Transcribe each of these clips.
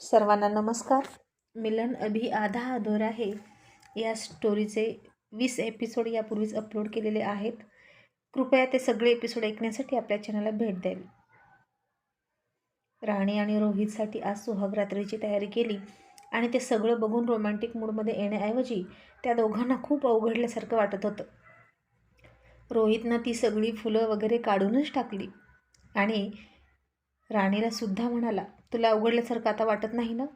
सर्वांना नमस्कार. मिलन अभि आधा अधोरा हे या स्टोरीचे वीस एपिसोड यापूर्वीच अपलोड केलेले आहेत. कृपया ते सगळे एपिसोड ऐकण्यासाठी आपल्या चॅनलला भेट द्यावी. राणी आणि रोहितसाठी आज सुहाग रात्रीची तयारी केली आणि ते सगळं बघून रोमॅन्टिक मूडमध्ये येण्याऐवजी त्या दोघांना खूप अवघडल्यासारखं वाटत होतं. रोहितनं ती सगळी फुलं वगैरे काढूनच टाकली आणि राणीला सुद्धा म्हणाला तुला अवघडल्यासारखं आता वाटत नाही ना?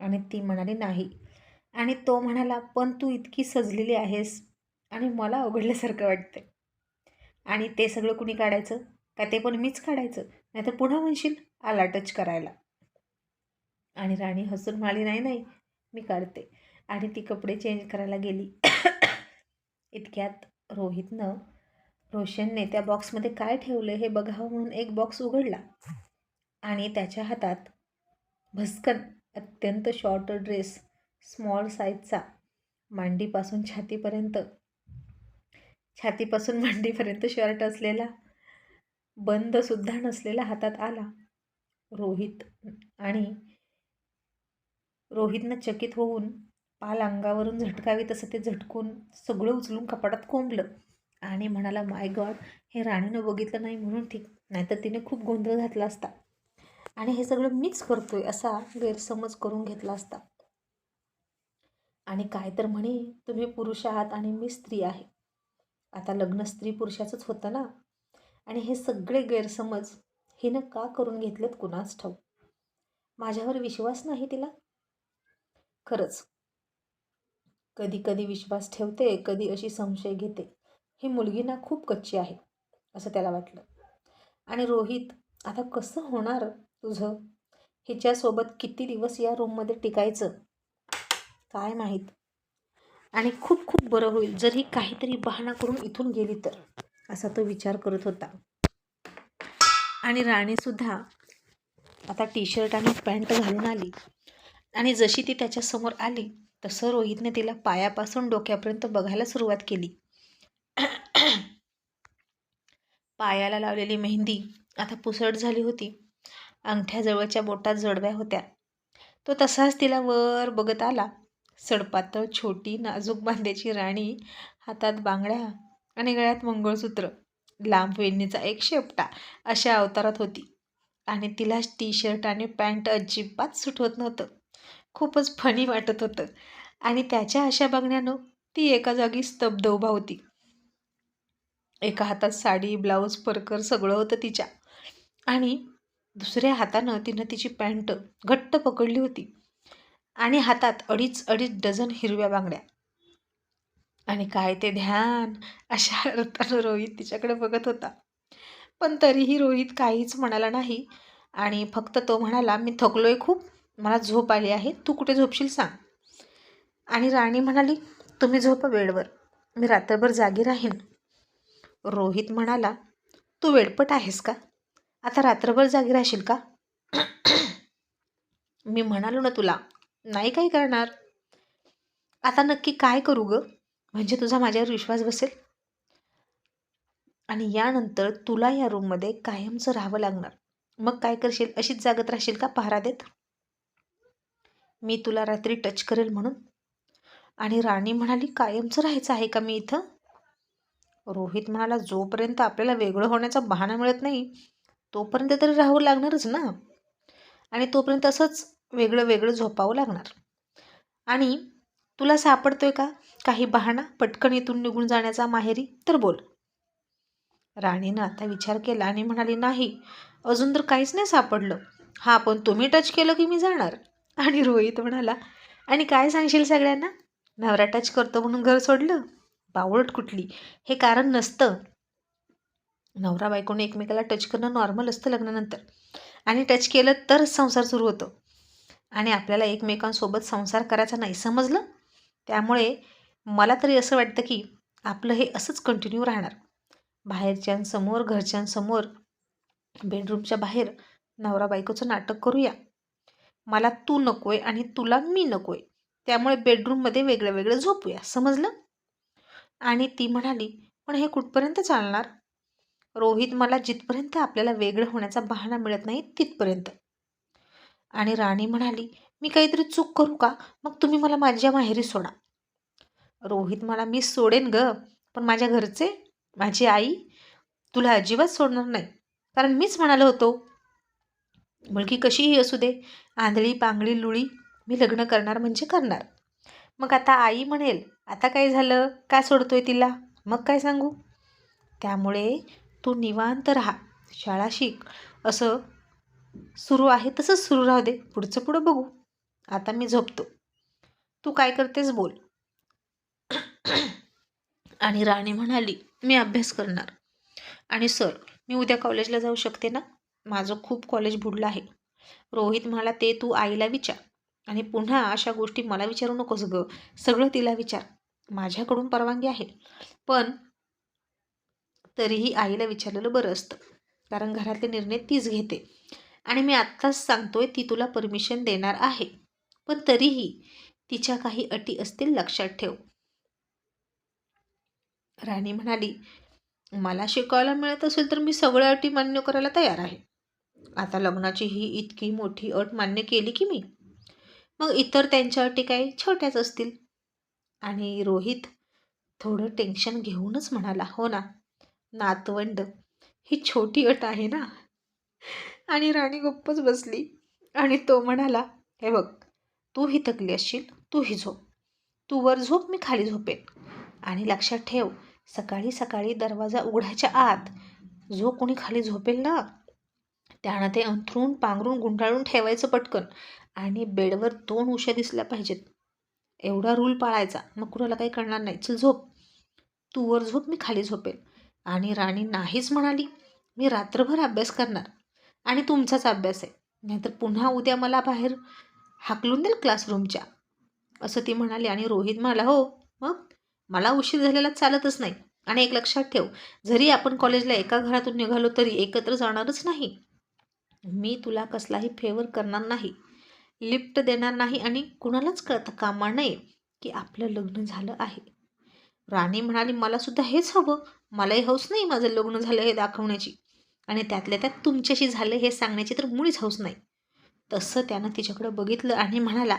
आणि ती म्हणाली नाही. आणि तो म्हणाला पण तू इतकी सजलेली आहेस आणि मला अवघडल्यासारखं वाटतं आणि ते सगळं कुणी काढायचं? का ते पण मीच काढायचं? नाहीतर पुन्हा म्हणशील आला टच करायला. आणि राणी हसून म्हणाली नाही नाही मी काढते. आणि ती कपडे चेंज करायला गेली. इतक्यात रोहितनं रोशनने त्या बॉक्समध्ये काय ठेवलं हे बघावं म्हणून एक बॉक्स उघडला. आणि त्याच्या हातात भस्कन अत्यंत शॉर्ट ड्रेस स्मॉल साईजचा मांडीपासून छातीपर्यंत छातीपासून मांडीपर्यंत शर्ट असलेला बंदसुद्धा नसलेला हातात आला. रोहित आणि रोहितनं चकित होऊन पाल अंगावरून झटकावी तसं ते झटकून सगळं उचलून कपाटात कोंबलं आणि म्हणाला माय गॉड हे राणीनं बघितलं नाही म्हणून ठीक. नाहीतर तिने खूप गोंधळ घातला असता. आणि हे सगळं मीच करतोय असा गैरसमज करून घेतला असता. आणि काय तर म्हणे तुम्ही पुरुष आहात आणि मी स्त्री आहे. आता लग्न स्त्री पुरुषाचंच होतं ना? आणि हे सगळे गैरसमज हिनं का करून घेतलेत कुणाच ठाऊ माझ्यावर विश्वास नाही तिला? खरंच. कधी कधी विश्वास ठेवते कधी अशी संशय घेते. ही मुलगी ना खूप कच्ची आहे असं त्याला वाटलं. आणि रोहित आता कसं होणार? तुझं? हिच्यासोबत किती दिवस या रूममध्ये टिकायचं? काय माहीत? आणि खूप खूप बरं होईल जर ही काहीतरी बहाणा करून इथून गेली तर असा तो विचार करत होता. आणि राणीसुद्धा आता टी शर्ट आणि पॅन्ट घालून आली. आणि जशी ती त्याच्यासमोर आली तसं रोहितने तिला पायापासून डोक्यापर्यंत बघायला सुरुवात केली. पायाला लावलेली मेहंदी आता पुसट झाली होती. अंगठ्याजवळच्या बोटात जडव्या होत्या. तो तसाच तिला वर बघत आला. सडपातळ छोटी नाजूक बांध्याची राणी हातात बांगड्या आणि गळ्यात मंगळसूत्र. लांब वेणीचा एक शेपटा अशा अवतारात होती. आणि तिला टी शर्ट आणि पॅन्ट अजिबात सुटवत नव्हतं. खूपच फनी वाटत होतं. आणि त्याच्या अशा बघण्यानं ती एका जागी स्तब्ध उभा होती. एका हातात साडी ब्लाऊज परकर सगळं होतं तिच्या. आणि दुसऱ्या हातानं तिनं तिची पॅन्ट घट्ट पकडली होती आणि हातात अडीच अडीच डझन हिरव्या बांगड्या. आणि काय ते ध्यान अशा अर्थानं रोहित तिच्याकडे बघत होता. पण तरीही रोहित काहीच म्हणाला नाही आणि फक्त तो म्हणाला मी थकलोय खूप मला झोप आली आहे तू कुठे झोपशील सांग. आणि राणी म्हणाली तुम्ही झोपा वेळवर मी रात्रभर जागी राहीन. रोहित म्हणाला तू वेडपट आहेस का? आता रात्रभर जागी राहशील का? मी म्हणालो ना तुला नाही काय करणार. आता नक्की काय करू ग? म्हणजे तुझा माझ्यावर विश्वास बसेल? आणि यानंतर तुला या रूममध्ये कायमचं राहावं लागणार. मग काय करशील? अशीच जागत राहशील का पहारा देत? मी तुला रात्री टच करेल म्हणून. आणि राणी म्हणाली कायमचं राहायचं आहे का मी इथं? रोहित म्हणाला जोपर्यंत आपल्याला वेगळं होण्याचा बहाणा मिळत नाही तोपर्यंत तरी राहावं लागणारच ना. आणि तोपर्यंत असंच वेगळं वेगळं झोपावं लागणार. आणि तुला सापडतोय का? काही बहाणा? पटकन इथून निघून जाण्याचा माहेरी? तर बोल. राणीनं आता विचार केला आणि म्हणाली नाही अजून तर काहीच नाही सापडलं. हां पण तुम्ही टच केलं की मी जाणार. आणि रोहित म्हणाला आणि काय सांगशील सगळ्यांना? नवरा टच करतो म्हणून घर सोडलं? बावळट कुठली? हे कारण नसतं. नवरा बायकोने एकमेकाला टच करणं नॉर्मल असतं लग्नानंतर. आणि टच केलं तरच संसार सुरू होतो. आणि आपल्याला एकमेकांसोबत संसार करायचा नाही समजलं? त्यामुळे मला तरी असं वाटतं की आपलं हे असंच कंटिन्यू राहणार. बाहेरच्यांसमोर घरच्यांसमोर बेडरूमच्या बाहेर नवरा बायकोचं नाटक करूया. मला तू नको आहे आणि तुला मी नको आहे त्यामुळे बेडरूममध्ये वेगळं वेगळं झोपूया समजलं? आणि ती म्हणाली पण हे कुठपर्यंत चालणार? रोहित मला जिथपर्यंत आपल्याला वेगळं होण्याचा बहाणा मिळत नाही तिथपर्यंत. आणि राणी म्हणाली मी काहीतरी चूक करू का? मग तुम्ही मला माझ्या माहेरी सोडा. रोहित मला मी सोडेन ग पण माझ्या घरचे माझी आई तुला अजिबात सोडणार नाही. कारण मीच म्हणालो होतो मुलगी कशीही असू दे आंधळी पांगळी लुळी मी लग्न करणार म्हणजे करणार. मग आता आई म्हणेल आता काय झालं? का सोडतोय तिला? मग काय सांगू? त्यामुळे तू निवांत राहा. शाळा शिक. असं सुरू आहे तसंच सुरू राहू दे. पुढचं पुढं बघू. आता मी झोपतो. तू काय करतेस बोल. आणि राणी म्हणाली मी अभ्यास करणार. आणि सर मी उद्या कॉलेजला जाऊ शकते ना? माझं खूप कॉलेज बुडलं आहे. रोहित म्हणाला ते तू आईला विचार. आणि पुन्हा अशा गोष्टी मला विचारू नकोस ग. सगळं तिला विचार. माझ्याकडून परवानगी आहे. पण तरीही आईला विचारलेलं बरं असतं. कारण घरातले निर्णय तीच घेते. आणि मी आत्ताच सांगतोय ती तुला परमिशन देणार आहे. पण तरीही तिच्या काही अटी असतील लक्षात ठेव. राणी म्हणाली मला शिकायला मिळत असेल तर मी सगळ्या अटी मान्य करायला तयार आहे. आता लग्नाची ही इतकी मोठी अट मान्य केली की मी? मग इतर त्यांच्या अटी काही छोट्याच असतील? आणि रोहित थोडं टेन्शन घेऊनच म्हणाला हो ना. नातवंड. ही छोटी अट आहे ना? आणि राणी गप्पच बसली. आणि तो म्हणाला हे बघ तू ही थकली असशील तू ही झोप. तू वर झोप मी खाली झोपेन. आणि लक्षात ठेव सकाळी सकाळी दरवाजा उघडायच्या आत जो कोणी खाली झोपेल ना त्यानं ते अंथरून पांघरून गुंडाळून ठेवायचं पटकन. आणि बेडवर दोन उशा दिसल्या पाहिजेत. एवढा रूल पाळायचा. मग कुणाला काही कळणार नाही. चल झोप. तू वर झोप मी खाली झोपेल आणि राणी नाहीच म्हणाली मी रात्रभर अभ्यास करणार आणि तुमचाच अभ्यास आहे. नाहीतर पुन्हा उद्या मला बाहेर हाकलून देईल क्लासरूमच्या. असं ती म्हणाली आणि रोहित म्हणाला हो मग? मला उशीर झालेला चालतच नाही. आणि एक लक्षात ठेव जरी आपण कॉलेजला एका घरातून निघालो तरी एकत्र जाणारच नाही. मी तुला कसलाही फेवर करणार नाही लिफ्ट देणार नाही आणि कुणालाच कळतं कामा नये की आपलं लग्न झालं आहे. राणी म्हणाली मला सुद्धा हेच हवं. मलाही हौस नाही माझं लग्न झालं हे दाखवण्याची. आणि त्यातल्या त्यात तुमच्याशी झालं हे सांगण्याची तर मुळीच हौस नाही. तसं त्यानं तिच्याकडं बघितलं आणि म्हणाला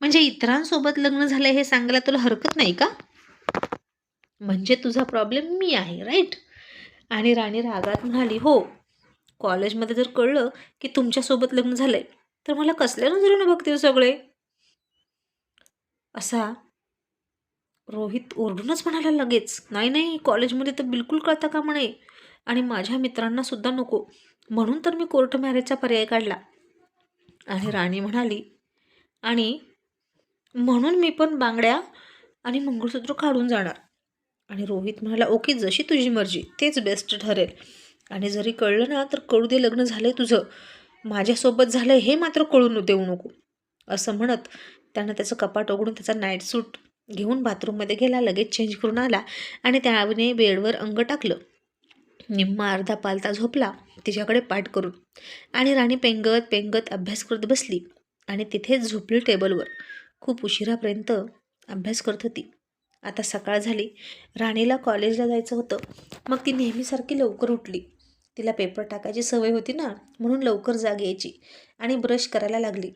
म्हणजे इतरांसोबत लग्न झालं हे सांगायला तुला हरकत नाही का? म्हणजे तुझा प्रॉब्लेम मी आहे राईट? आणि राणी रागात म्हणाली हो. कॉलेजमध्ये जर कळलं की तुमच्यासोबत लग्न झालं आहे तर मला कसल्या नजरेनं बघतील सगळे? असा रोहित ओरडूनच म्हणाला लगेच नाही नाही कॉलेजमध्ये तर बिलकुल कळता का म्हणे? आणि माझ्या मित्रांना सुद्धा नको म्हणून तर मी कोर्ट मॅरेजचा पर्याय काढला. आणि राणी म्हणाली आणि म्हणून मी पण बांगड्या आणि मंगळसूत्र काढून जाणार. आणि रोहित म्हणाला ओके जशी तुझी मर्जी तेच बेस्ट ठरेल. आणि जरी कळलं ना तर कळू दे लग्न झालं आहे तुझं. माझ्यासोबत झालं हे मात्र कळून देऊ नको. असं म्हणत त्यानं त्याचं कपाट उघडून त्याचा नाईट सूट घेऊन बाथरूममध्ये गेला लगेच चेंज करून आला आणि त्याने बेडवर अंग टाकलं. निम्मा अर्धा पालता झोपला तिच्याकडे पाठ करून. आणि राणी पेंगत पेंगत अभ्यास करत बसली आणि तिथेच झोपली टेबलवर. खूप उशिरापर्यंत अभ्यास करत होती. आता सकाळ झाली. राणीला कॉलेजला जायचं होतं. मग ती नेहमीसारखी लवकर उठली. तिला पेपर टाकायची सवय होती ना म्हणून लवकर जाग यायची आणि ब्रश करायला लागली.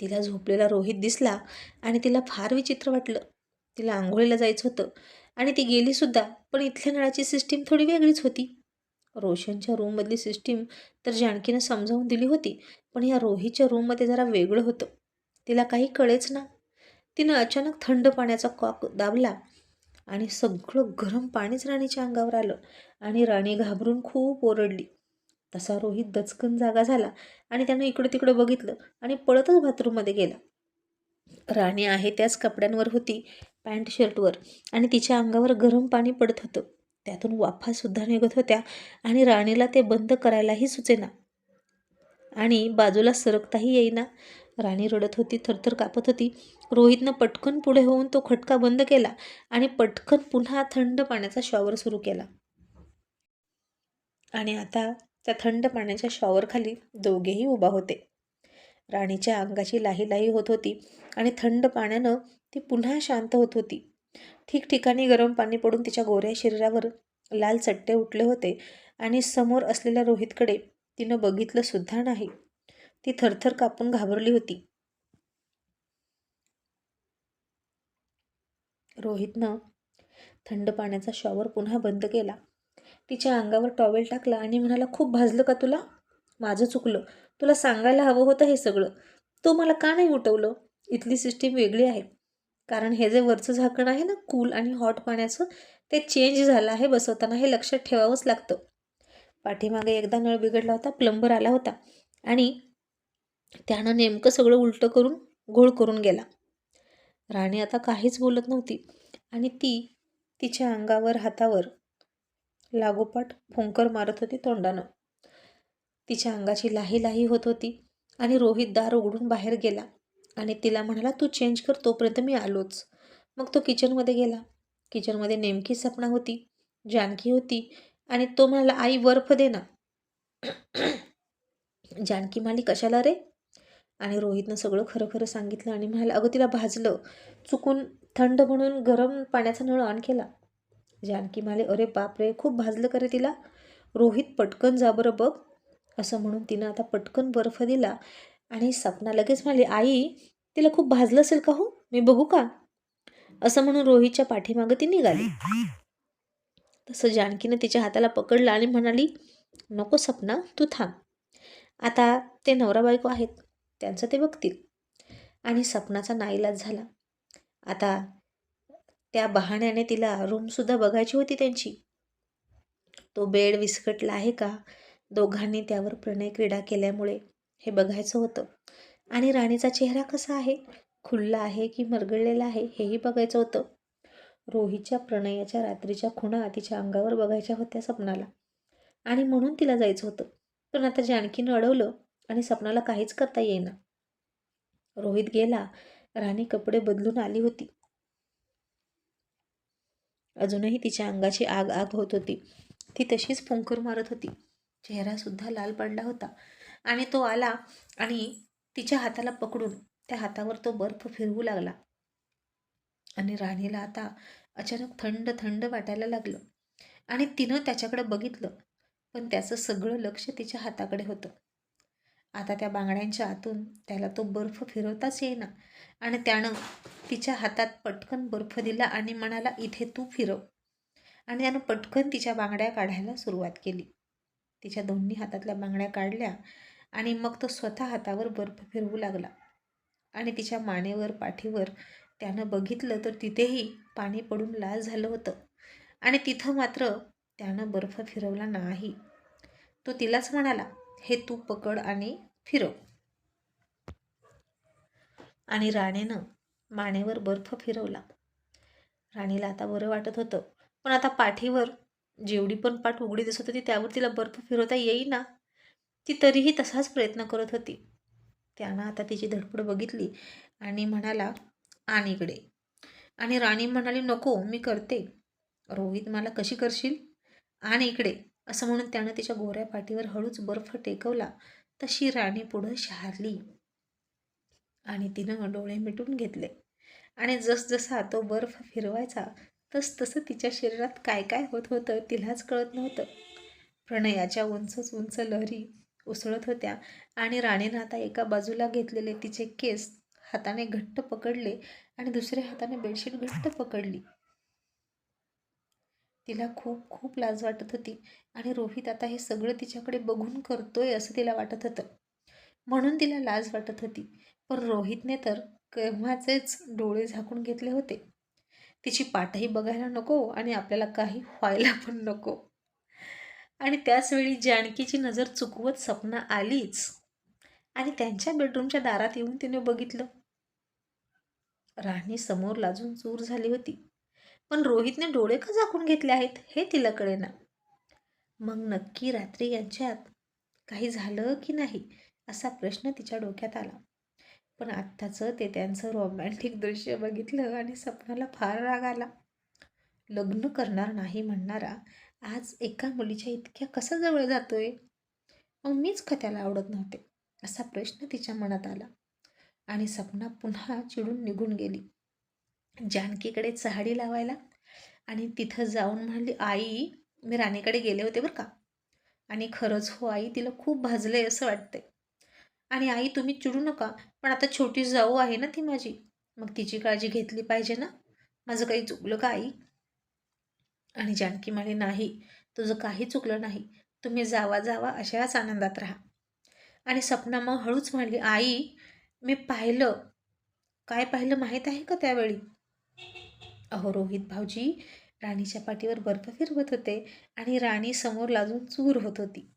तिला झोपलेला रोहित दिसला आणि तिला फार विचित्र वाटलं. तिला आंघोळीला जायचं होतं आणि ती गेलीसुद्धा पण इथल्या नळाची सिस्टीम थोडी वेगळीच होती. रोशनच्या रूममधली सिस्टीम तर जानकीनं समजावून दिली होती पण या रोहीच्या रूममध्ये जरा वेगळं होतं. तिला काही कळेच ना. तिनं अचानक थंड पाण्याचा कॉक दाबला आणि सगळं गरम पाणीच राणीच्या अंगावर आलं आणि राणी घाबरून खूप ओरडली. तसा रोहित दचकन जागा झाला आणि त्यानं इकडं तिकडं बघितलं आणि पळतच बाथरूममध्ये गेला. राणी आहे त्याच कपड्यांवर होती पॅन्ट शर्टवर आणि तिच्या अंगावर गरम पाणी पडत होतं. त्यातून वाफासुद्धा निघत होत्या आणि राणीला ते बंद करायलाही सुचेना. आणि बाजूला सरकताही येईना. राणी रडत होती थरथर कापत होती. रोहितनं पटकन पुढे होऊन तो खटका बंद केला आणि पटकन पुन्हा थंड पाण्याचा शॉवर सुरू केला. आणि आता त्या थंड पाण्याच्या शॉवरखाली दोघेही उभा होते. राणीच्या अंगाची लाही लाही होत होती आणि थंड पाण्यानं ती पुन्हा शांत होत होती. ठिकठिकाणी गरम पाणी पडून तिच्या गोऱ्या शरीरावर लाल चट्टे उठले होते आणि समोर असलेल्या रोहितकडे तिनं बघितलं सुद्धा नाही. ती थरथर कापून घाबरली होती. रोहितनं थंड पाण्याचा शॉवर पुन्हा बंद केला. तिच्या अंगावर टॉवेल टाकला आणि म्हणाला खूप भाजलं का तुला? माझं चुकलं. तुला सांगायला हवं होतं हे सगळं. तो मला का नाही उठवलं? इथली सिस्टीम वेगळी आहे. कारण हे जे वरचं झाकण आहे ना कूल आणि हॉट पाण्याचं ते चेंज झालं आहे बसवताना. हे लक्षात ठेवावंच लागतं. पाठीमागे एकदा नळ बिघडला होता प्लंबर आला होता आणि त्यानं नेमकं सगळं उलटं करून घोळ करून गेला. राणी आता काहीच बोलत नव्हती आणि ती तिच्या अंगावर हातावर लागोपाठ फुंकर मारत होती तोंडानं. तिच्या अंगाची लाही लाही होत होती आणि रोहित दार उघडून बाहेर गेला आणि तिला म्हणाला तू चेंज कर तोपर्यंत मी आलोच. मग तो किचनमध्ये गेला. किचनमध्ये नेमकी सपना होती जानकी होती आणि तो म्हणाला आई बर्फ दे ना. जानकी म्हणाली कशाला रे? आणि रोहितनं सगळं खरं खरं सांगितलं आणि म्हणाला अगं तिला भाजलं. चुकून थंड म्हणून गरम पाण्याचा नळ ऑन केला. जानकी म्हणाले अरे बापरे खूप भाजलं करे तिला? रोहित पटकन जा बरं बघ. असं म्हणून तिनं आता पटकन बर्फ दिला आणि सपना लगेच म्हणाली आई तिला खूप भाजलं असेल का हो? मी बघू का? असं म्हणून रोहितच्या पाठीमागं ती निघाली. तसं जानकीनं तिच्या हाताला पकडलं आणि म्हणाली नको सपना तू थांब. आता ते नवरा बायको आहेत त्यांचं ते बघतील. आणि सपनाचा नाईलाज झाला. आता त्या बहाण्याने तिला रूमसुद्धा बघायची होती त्यांची. तो बेड विस्कटला आहे का? दोघांनी त्यावर प्रणय क्रीडा केल्यामुळे हे बघायचं होतं. आणि राणीचा चेहरा कसा आहे? खुल्ला आहे की मरगळलेला आहे? हेही बघायचं होतं. रोहीच्या प्रणयाच्या रात्रीच्या खुणा तिच्या अंगावर बघायच्या होत्या सपनाला. आणि म्हणून तिला जायचं होतं. पण आता जानकीनं अडवलं आणि सपनाला काहीच करता येईना. रोहित गेला. राणी कपडे बदलून आली होती. अजूनही तिच्या अंगाची आग आग होत होती. ती तशीच फुंकर मारत होती. चेहरासुद्धा लाल पडला होता. आणि तो आला आणि तिच्या हाताला पकडून त्या हातावर तो बर्फ फिरवू लागला. आणि राणीला आता अचानक थंड थंड वाटायला लागलं. आणि तिनं त्याच्याकडे बघितलं. पण त्याचं सगळं लक्ष तिच्या हाताकडे होतं. आता त्या बांगड्यांच्या आतून त्याला तो बर्फ फिरवताच येईना. आणि त्यानं तिच्या हातात पटकन बर्फ दिला आणि म्हणाला इथे तू फिरव. आणि त्यानं पटकन तिच्या बांगड्या काढायला सुरुवात केली. तिच्या दोन्ही हातातल्या बांगड्या काढल्या आणि मग तो स्वतः हातावर बर्फ फिरवू लागला. आणि तिच्या मानेवर पाठीवर त्यानं बघितलं तर तिथेही पाणी पडून लाल झालं होतं. आणि तिथं मात्र त्यानं बर्फ फिरवला नाही. तो तिलाच म्हणाला हे तू पकड आणि फिरव. आणि राणीनं मानेवर बर्फ फिरवला. राणीला आता बरं वाटत होतं. पण आता पाठीवर जेवढी पण पाठ उघडी दिसत होती त्यावर तिला बर्फ फिरवता येईना. ती तरीही तसाच प्रयत्न करत होती. त्यानं आता तिची धडपड बघितली आणि म्हणाला आण इकडे. आणि राणी म्हणाली नको मी करते. रोहित मला कशी करशील? आण इकडे. असं म्हणून त्यानं तिच्या गोऱ्या पाठीवर हळूच बर्फ टेकवला तशी राणी पुढं शहारली. आणि तिनं डोळे मिटून घेतले. आणि जसजसा तो बर्फ फिरवायचा तस तसं तिच्या शरीरात काय काय होत होतं तिलाच कळत नव्हतं. प्रणयाच्या उंचच उंच लहरी उसळत होत्या आणि राणीनं आता एका बाजूला घेतलेले तिचे केस हाताने घट्ट पकडले आणि दुसऱ्या हाताने बेडशीट घट्ट पकडली. तिला खूप खूप लाज वाटत होती. आणि रोहित आता हे सगळं तिच्याकडे बघून करतोय असं तिला वाटत होतं. म्हणून तिला लाज वाटत होती. पण रोहितने तर केव्हाचेच डोळे झाकून घेतले होते. तिची पाठही बघायला नको आणि आपल्याला काही व्हायला पण नको. आणि त्याचवेळी जानकीची नजर चुकवत सपना आलीच. आणि त्यांच्या बेडरूमच्या दारात येऊन तिने बघितलं. राणी समोर लाजून चूर झाली होती. पण रोहितने डोळे का झाकून घेतले आहेत हे तिला कळेना मग नक्की रात्री यांच्यात काही झालं की नाही असा प्रश्न तिच्या डोक्यात आला. पण आत्ताचं ते त्यांचं रोमॅन्टिक दृश्य बघितलं आणि सपनाला फार राग आला. लग्न करणार नाही म्हणणारा आज एका मुलीच्या इतक्या कसा जवळ जातोय? मग मीच का त्याला आवडत नव्हते? असा प्रश्न तिच्या मनात आला. आणि सपना पुन्हा चिडून निघून गेली. जानकीकडे चहाडी लावायला आणि तिथं जाऊन म्हणली आई मी राणीकडे गेले होते बरं का. आणि खरंच हो आई तिला खूप भाजलंय असं वाटतंय. आणि आई तुम्ही चिडू नका पण आता छोटी जाऊ आहे ना ती माझी. मग तिची काळजी घेतली पाहिजे ना. माझं काही चुकलं का आई? आणि जानकी म्हणे नाही तुझं काही चुकलं नाही. तुम्ही जावा जावा अशाच आनंदात राहा. आणि सपना मग हळूच म्हणली आई मी पाहिलं. काय पाहिलं माहीत आहे का त्यावेळी? अहो रोहित भाऊजी राणीच्या पाठीवर बर्फ फिरवत होते आणि राणी समोर लाजून चूर होत होती.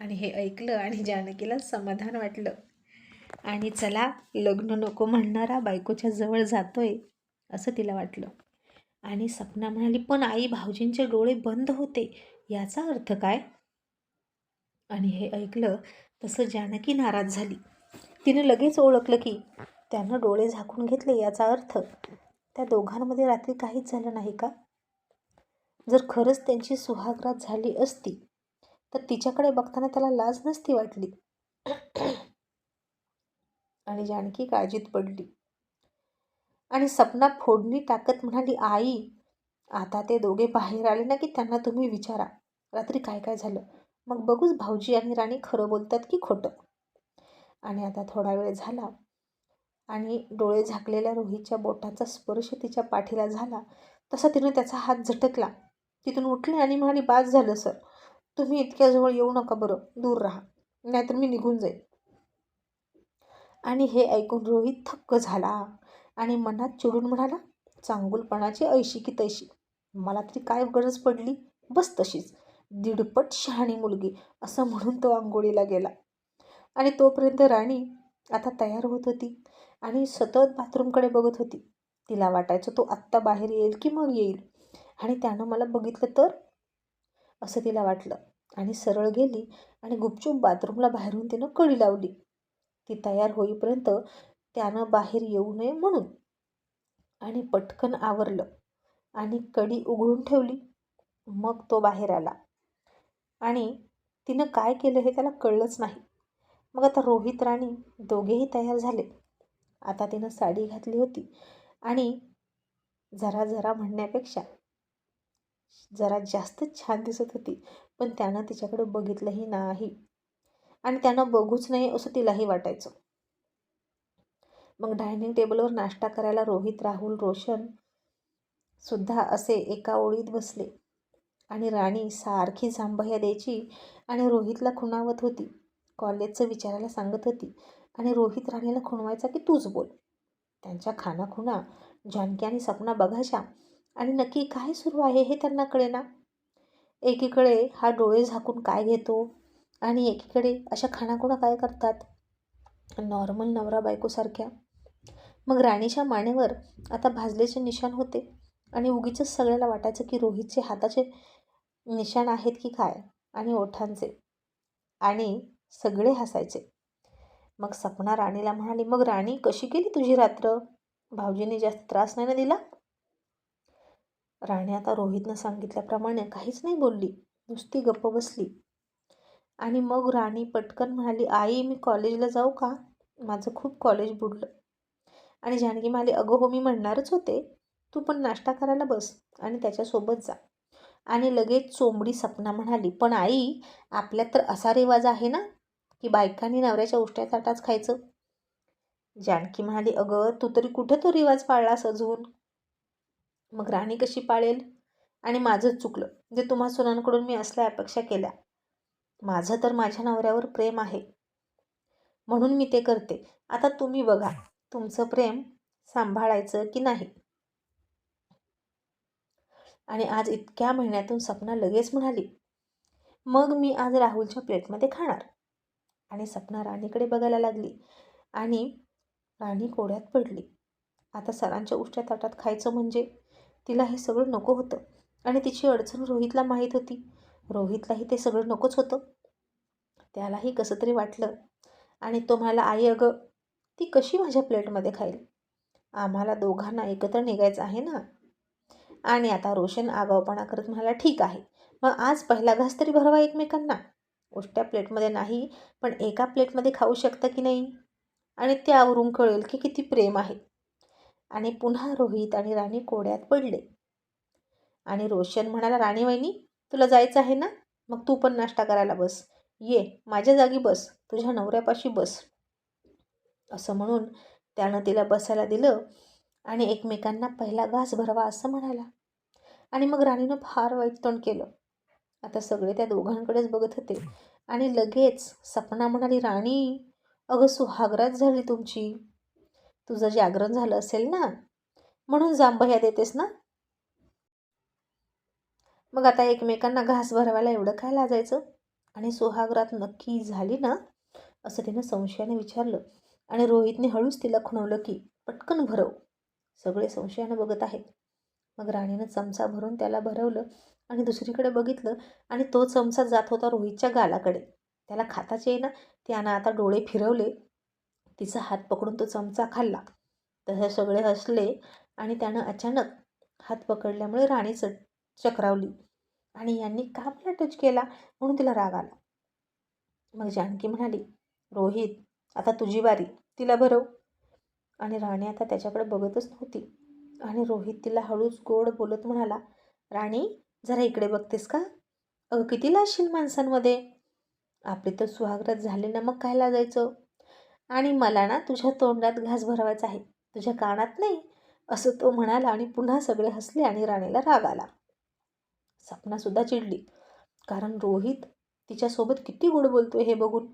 आणि हे ऐकलं आणि जानकीला समाधान वाटलं. आणि चला लग्न नको म्हणणारा बायकोच्या जवळ जातोय असं तिला वाटलं. आणि सपना म्हणाली पण आई भाऊजींचे डोळे बंद होते याचा अर्थ काय? आणि हे ऐकलं तसं जानकी नाराज झाली. तिने लगेच ओळखलं की त्यानं डोळे झाकून घेतले याचा अर्थ त्या दोघांमध्ये रात्री काहीच झालं नाही का? जर खरंच त्यांची सुहागरात झाली असती तर तिच्याकडे बघताना त्याला लाज नसती वाटली. आणि जानकी काळजीत पडली. आणि सपना फोडणी टाकत म्हणाली आई आता ते दोघे बाहेर आले ना की त्यांना तुम्ही विचारा. रात्री काय काय झालं? मग बघूच भाऊजी आणि राणी खरं बोलतात की खोटं. आणि आता थोडा वेळ झाला. आणि डोळे झाकलेल्या रोहितच्या बोटाचा स्पर्श तिच्या पाठीला झाला. तसा तिनं त्याचा हात झटकला. तिथून उठले आणि म्हणाली बाद झालं सर. तुम्ही इतक्याजवळ येऊ नका बरं. दूर राहा. नाहीतर मी निघून जाईन. आणि हे ऐकून रोहित थक्क झाला आणि मनात चिडून म्हणाला चांगुलपणाची ऐशी की तैशी. मला तरी काय गरज पडली? बस तशीच. दीडपट शहाणी मुलगी. असं म्हणून तो आंघोळीला गेला. आणि तोपर्यंत राणी आता तयार होत होती आणि सतत बाथरूमकडे बघत होती. तिला वाटायचं तो आत्ता बाहेर येईल की मग येईल? आणि त्यानं मला बघितलं तर? असं तिला वाटलं. आणि सरळ गेली आणि गुपचूप बाथरूमला बाहेरून तिनं कडी लावली. ती तयार होईपर्यंत त्यानं बाहेर येऊ नये म्हणून. आणि पटकन आवरलं आणि कडी उघडून ठेवली. मग तो बाहेर आला. आणि तिनं काय केलं हे त्याला कळलंच नाही. मग आता रोहित राणी दोघेही तयार झाले. आता तिनं साडी घातली होती आणि जरा जरा म्हणण्यापेक्षा जरा जास्तच छान दिसत होती पण त्यानं तिच्याकडे बघितलंही नाही आणि त्यानं बघूच नाही असं तिलाही वाटायचं. मग डायनिंग टेबलवर नाश्ता करायला रोहित राहुल रोशन सुद्धा असे एका ओळीत बसले आणि राणी सारखी जांभया द्यायची आणि रोहितला खुणावत होती. कॉलेजचं विचारायला सांगत होती. आणि रोहित राणीला खुणवायचा की तूच बोल. त्यांच्या खानाखुणा जानकी आणि सपना बघाशा आणि नक्की काय सुरू आहे हे त्यांना कळेना. एकीकडे हा डोळे झाकून काय घेतो आणि एकीकडे अशा खाणाखुणा काय करतात? नॉर्मल नवरा बायकोसारख्या. मग राणीच्या मानेवर आता भाजलेचे निशाण होते. आणि उगीच सगळ्याला वाटायचं की रोहितचे हाताचे निशाण आहेत की काय? आणि ओठांचे. आणि सगळे हसायचे. मग सपना राणीला म्हणाली मग राणी कशी केली तुझी रात्र? भाऊजीने जास्त त्रास नाही ना दिला? राणी आता रोहितनं सांगितल्याप्रमाणे काहीच नाही बोलली नुसती गप्प बसली. आणि मग राणी पटकन म्हणाली आई मी कॉलेजला जाऊ का? माझं खूप कॉलेज बुडलं. आणि जानकी म्हणाली अगं हो मी म्हणणारच होते. तू पण नाश्ता करायला बस आणि त्याच्यासोबत जा. आणि लगेच चोंबडी सपना म्हणाली पण आई आपल्यात तर असा रिवाज आहे ना की बायकांनी नवऱ्याच्या उष्ट्या ताटाच खायचं? जानकी म्हणाली अगं तू तरी कुठं तो रिवाज पाळलास अजून? मग राणी कशी पाळेल? आणि माझंच चुकलं जे तुम्हा सुनांकडून मी असल्या अपेक्षा केल्या. माझं तर माझ्या नवऱ्यावर प्रेम आहे. म्हणून मी ते करते. आता तुम्ही बघा तुमचं प्रेम सांभाळायचं की नाही? आणि आज इतक्या महिन्यातून सपना लगेच म्हणाली मग मी आज राहुलच्या प्लेटमध्ये खाणार? आणि सपना राणीकडे बघायला लागली आणि राणी कोड्यात पडली. आता सरांच्या उष्ट्या ताटात खायचं म्हणजे तिला हे सगळं नको होतं आणि तिची अडचण रोहितला माहीत होती. रोहितलाही ते सगळं नकोच होतं. त्यालाही कसं तरी वाटलं. आणि तो म्हणाला आई अगं ती कशी माझ्या प्लेटमध्ये खाईल? आम्हाला दोघांना एकत्र निघायचं आहे ना? आणि आता रोशन आगावपणा करत म्हणाला ठीक आहे. मग आज पहिला घास तरी भरवा एकमेकांना. उष्ट्या प्लेटमध्ये नाही पण एका प्लेटमध्ये खाऊ शकतं की नाही? आणि त्यावरून कळेल की किती प्रेम आहे. आणि पुन्हा रोहित आणि राणी कोड्यात पडले. आणि रोशन म्हणाला राणी वहिनी तुला जायचं आहे ना? मग तू पण नाश्ता करायला बस. ये माझ्या जागी बस. तुझ्या नवऱ्यापाशी बस. असं म्हणून त्यानं तिला बसायला दिलं आणि एकमेकांना पहिला घास भरावा असं म्हणाला. आणि मग राणीनं फार वाईट तोंड केलं. आता सगळे त्या दोघांकडेच बघत होते. आणि लगेच सपना म्हणाली राणी अगं सुहागरात झाली तुमची. तुझं जागरण झालं असेल ना? म्हणून जांभया देतेस ना? मग आता एकमेकांना घास भरवायला एवढं काय लाजायचं? आणि सुहागरात नक्की झाली ना? असं तिनं संशयाने विचारलं. आणि रोहितने हळूच तिला खुणवलं की पटकन भरव. सगळे संशयानं बघत आहेत. मग राणीनं चमचा भरून त्याला भरवलं आणि दुसरीकडे बघितलं आणि तो चमचा जात होता रोहितच्या गालाकडे. त्याला खाताच येईना त्यानं आता डोळे फिरवले. तिचा हात पकडून तो चमचा खाल्ला. तसे सगळे हसले आणि त्यानं अचानक हात पकडल्यामुळे राणी च चक्रावली. आणि यांनी का मला टच केला? म्हणून तिला राग आला. मग जानकी म्हणाली रोहित आता तुझी बारी. तिला भरव. आणि राणी आता त्याच्याकडे बघतच नव्हती. आणि रोहित तिला हळूच गोड बोलत म्हणाला राणी जरा इकडे बघतेस का? अगं किती लाजशील माणसांमध्ये? आपली तर सुहाग्रत झाली ना मग काय लाजायचं? आणि मला ना तुझ्या तोंडात घास भरवायचा आहे. तुझ्या कानात नाही. असं तो म्हणाला आणि पुन्हा सगळे हसले आणि राणीला राग आला. सपनासुद्धा चिडली कारण रोहित तिच्यासोबत किती गोड बोलतोय हे बघून.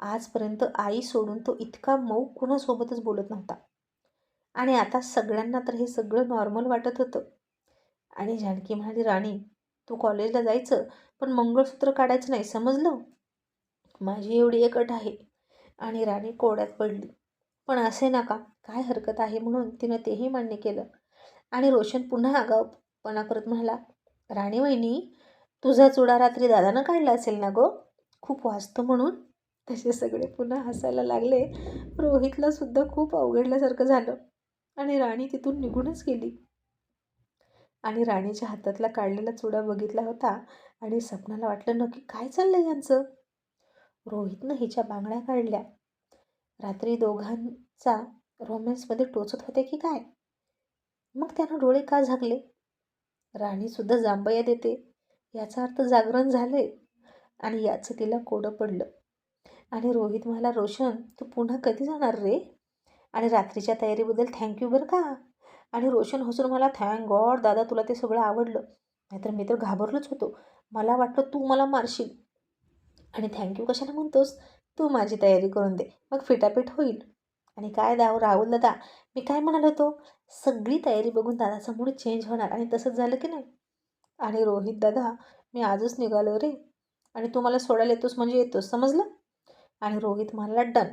आजपर्यंत आई सोडून तो इतका मऊ कुणासोबतच बोलत नव्हता. आणि आता सगळ्यांना तर हे सगळं नॉर्मल वाटत होतं. आणि जानकी म्हणाली राणी तू कॉलेजला जायचं पण मंगळसूत्र काढायचं नाही समजलं? माझी एवढी एक अट आहे. आणि राणी कोड्यात पडली. पण असे नका काय हरकत आहे? म्हणून तिनं तेही मान्य केलं. आणि रोशन पुन्हा आगाऊपणा करत म्हणाला राणी वहिनी तुझा चुडा रात्री दादानं काढला असेल ना गो? खूप वाचतो म्हणून. तसे सगळे पुन्हा हसायला लागले. रोहितला सुद्धा खूप अवघडल्यासारखं झालं. आणि राणी तिथून निघूनच गेली. आणि राणीच्या हातातला काढलेला चुडा बघितला होता आणि सपनाला वाटलं नक्की काय चाललंय यांचं? रोहितनं हिच्या बांगड्या काढल्या. रात्री दोघांचा रोमॅन्समध्ये टोचत होते की काय? मग त्यानं डोळे का झाकले? राणीसुद्धा जांभया देते याचा अर्थ जागरण झाले आणि याचं तिला कोडं पडलं. आणि रोहित म्हणाला रोशन तू पुन्हा कधी जाणार रे? आणि रात्रीच्या तयारीबद्दल थँक्यू बरं का? आणि रोशन हसून मला थँक गॉड दादा तुला ते सगळं आवडलं. नाहीतर मी तर घाबरलोच होतो. मला वाटलं तू मला मारशील. आणि थँक्यू कशाला म्हणतोस? तू माझी तयारी करून दे. मग फिटाफिट होईल. आणि काय दाव राहुल दादा? मी काय म्हणाल होतो? सगळी तयारी बघून दादाचा मूड चेंज होणार. आणि तसंच झालं की नाही? आणि रोहित दादा मी आजच निघालो रे. आणि तू मला सोडायला येतोस म्हणजे येतोस. समजलं? आणि रोहित म्हणाला डन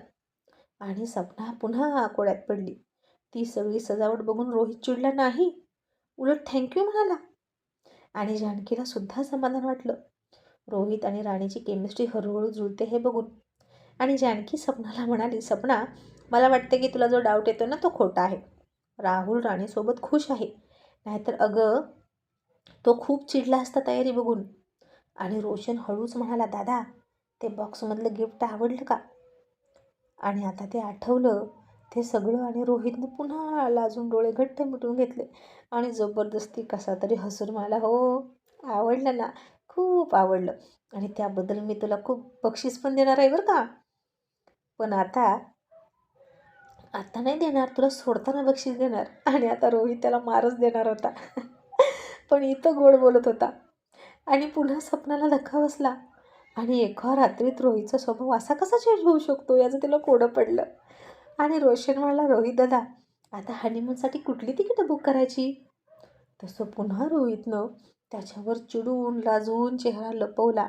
आणि सपना पुन्हा आकोड्यात पडली. ती सगळी सजावट बघून रोहित चिडला नाही उलट थँक्यू म्हणाला. आणि जानकीला सुद्धा समाधान वाटलं. रोहित आणि राणीची केमिस्ट्री हळूहळू जुळते हे बघून. आणि जानकी सपनाला म्हणाली सपना मला वाटते की तुला जो डाऊट येतो ना तो खोटा आहे. राहुल राणीसोबत खुश आहे. नाहीतर अगं तो खूप चिडला असता तयारी बघून. आणि रोशन हळूच म्हणाला दादा ते बॉक्समधलं गिफ्ट आवडलं का? आणि आता ते आठवलं ते सगळं आणि रोहितने पुन्हा लाजून डोळे घट्ट मिटून घेतले. आणि जबरदस्ती कसा तरी हसून मला हो आवडलं ना खूप आवडलं. आणि त्याबद्दल मी तुला खूप बक्षीस पण देणार आहे बरं का. पण आता आता नाही देणार तुला सोडताना बक्षीस देणार. आणि आता रोहित त्याला मारच देणार होता. पण इथं गोड बोलत होता. आणि पुन्हा स्वप्नाला धक्का बसला. आणि एका रात्रीत रोहितचा स्वभाव असा कसा चेंज होऊ शकतो याचं तिला कोडं पडलं. आणि रोशन म्हणाला रोहित दादा आता हनीमूनसाठी कुठली तिकीटं बुक करायची? तसं पुन्हा रोहितनं त्याच्यावर चिडून लाजून चेहरा लपवला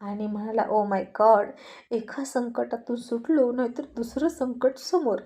आणि म्हणाला ओ माय गॉड एका संकटातून सुटलो नाहीतर दुसरं संकट समोर.